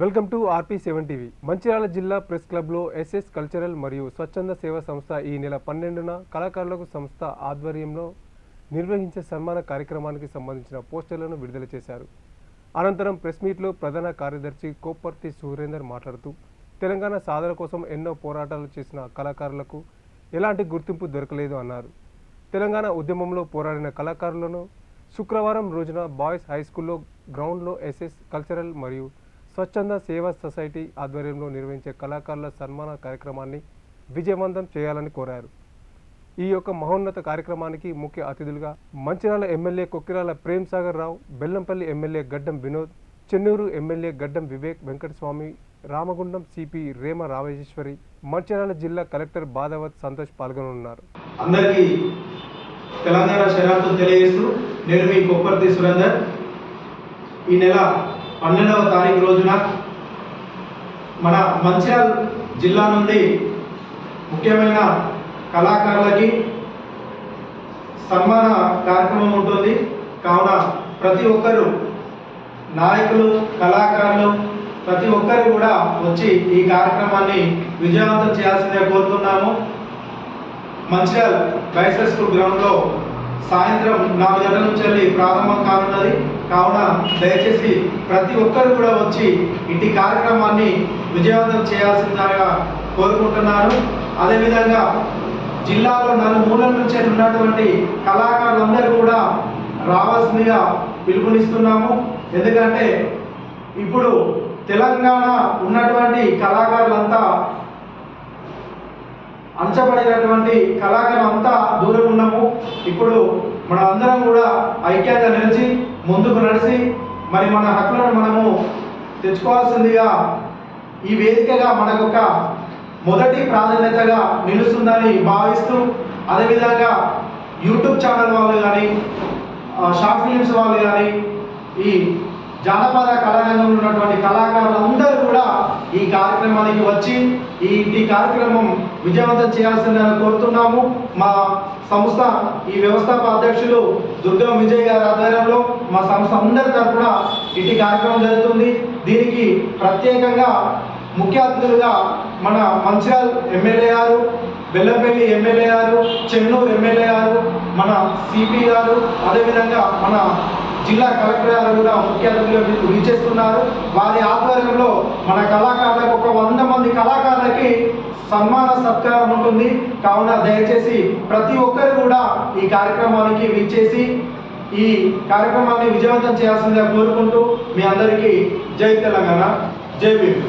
Welcome to RP seven TV. Mancherial జిల్లా press క్లబ్లో SS cultural మరియు స్వచ్ఛంద సేవా సంస్థ ఈ నెల పన్నెండున కళాకారులకు సంస్థ ఆధ్వర్యంలో నిర్వహించే సన్మాన కార్యక్రమానికి సంబంధించిన పోస్టర్లను విడుదల చేశారు. అనంతరం ప్రెస్ మీట్లో ప్రధాన కార్యదర్శి కోప్పర్తి సురేందర్ మాట్లాడుతూ తెలంగాణ సాధన కోసం ఎన్నో పోరాటాలు చేసిన కళాకారులకు ఎలాంటి గుర్తింపు దొరకలేదు అన్నారు. తెలంగాణ ఉద్యమంలో పోరాడిన కళాకారులను శుక్రవారం రోజున బాయ్స్ హై స్కూల్లో గ్రౌండ్లో ఎస్ఎస్ కల్చరల్ మరియు స్వచ్ఛంద సేవా సొసైటీ ఆధ్వర్యంలో నిర్వహించే కళాకారుల సన్మాన కార్యక్రమాన్ని విజయవంతం చేయాలని కోరారు. ఈ యొక్క మహోన్నత కార్యక్రమానికి ముఖ్య అతిథులుగా Mancherial MLA Kokkirala Prem Sagar Rao Bellampalli MLA Gaddam Vinod Chennur MLA Gaddam Vivek Venkataswamy Ramagundam CP Rema Rameshwari Mancherial జిల్లా కలెక్టర్ బాధవత్ సంతోష్ పాల్గొనున్నారు అందరికీ తెలంగాణ శరార్థం తెలియజేస్తూ నేను మీ కొప్పర్తి సురేందర్. ఈ నెల పన్నెండవ తారీఖు రోజున మన మంచిర్యాల జిల్లా నుండి ముఖ్యమైన కళాకారులకి సన్మాన కార్యక్రమం ఉంటుంది. కావున ప్రతి ఒక్కరు నాయకులు కళాకారులు ప్రతి ఒక్కరు కూడా వచ్చి ఈ కార్యక్రమాన్ని విజయవంతం చేయాల్సిందే కోరుతున్నాము. మంచిర్యాల బైసెస్ స్కూల్ గ్రౌండ్లో సాయంత్రం నాలుగు గంటల నుంచి వెళ్ళి ప్రారంభం కానున్నది. కావున దయచేసి ప్రతి ఒక్కరు కూడా వచ్చి ఇంటి కార్యక్రమాన్ని విజయవంతం చేయాల్సిందిగా కోరుకుంటున్నాను అదేవిధంగా జిల్లాలో నలుమూలల నుంచి ఉన్నటువంటి కళాకారులందరూ కూడా రావాల్సిందిగా పిలుపునిస్తున్నాము. ఎందుకంటే ఇప్పుడు తెలంగాణ ఉన్నటువంటి కళాకారులంతా అంచబడినటువంటి కళాకారం అంతా దూరం ఉన్నాము ఇప్పుడు మన అందరం కూడా ఐక్యంగా నిలిచి ముందుకు నడిచి మరి మన హక్కులను మనము తెచ్చుకోవాల్సిందిగా ఈ వేదికగా మనకొక మొదటి ప్రాధాన్యతగా నిలుస్తుందని భావిస్తూ అదేవిధంగా యూట్యూబ్ ఛానల్ వాళ్ళు కానీ షార్ట్ ఫిలిమ్స్ వాళ్ళు కానీ ఈ జానపద కళారంగంలో ఉన్నటువంటి కళాకారులు అందరూ కార్యక్రమానికి వచ్చి ఈ ఈ కార్యక్రమం విజయవంతం చేయాల్సిందని కోరుతున్నాము. మా సంస్థ ఈ వ్యవస్థాప అధ్యక్షులు దుర్గా విజయ్ గారి ఆధ్వర్యంలో మా సంస్థ అందరి తరఫున ఇటు కార్యక్రమం జరుగుతుంది. దీనికి ప్రత్యేకంగా ముఖ్య అతిథులుగా మన మంచిర్యాల ఎమ్మెల్యే గారు బెల్లంపల్లి ఎమ్మెల్యే గారు చెన్నూరు ఎమ్మెల్యే గారు మన సిపి గారు అదేవిధంగా మన జిల్లా కలెక్టర్ కూడా ముఖ్య అతిథులు విచేస్తున్నారు వారి ఆధ్వర్యంలో మన కళాకారులకు ఒక వంద మంది కళాకారులకి సన్మాన సత్కారం ఉంటుంది. కావున దయచేసి ప్రతి ఒక్కరు కూడా ఈ కార్యక్రమానికి విచ్చేసి ఈ కార్యక్రమాన్ని విజయవంతం చేయాల్సిందిగా కోరుకుంటూ మీ అందరికీ జై తెలంగాణ జై భీమ్.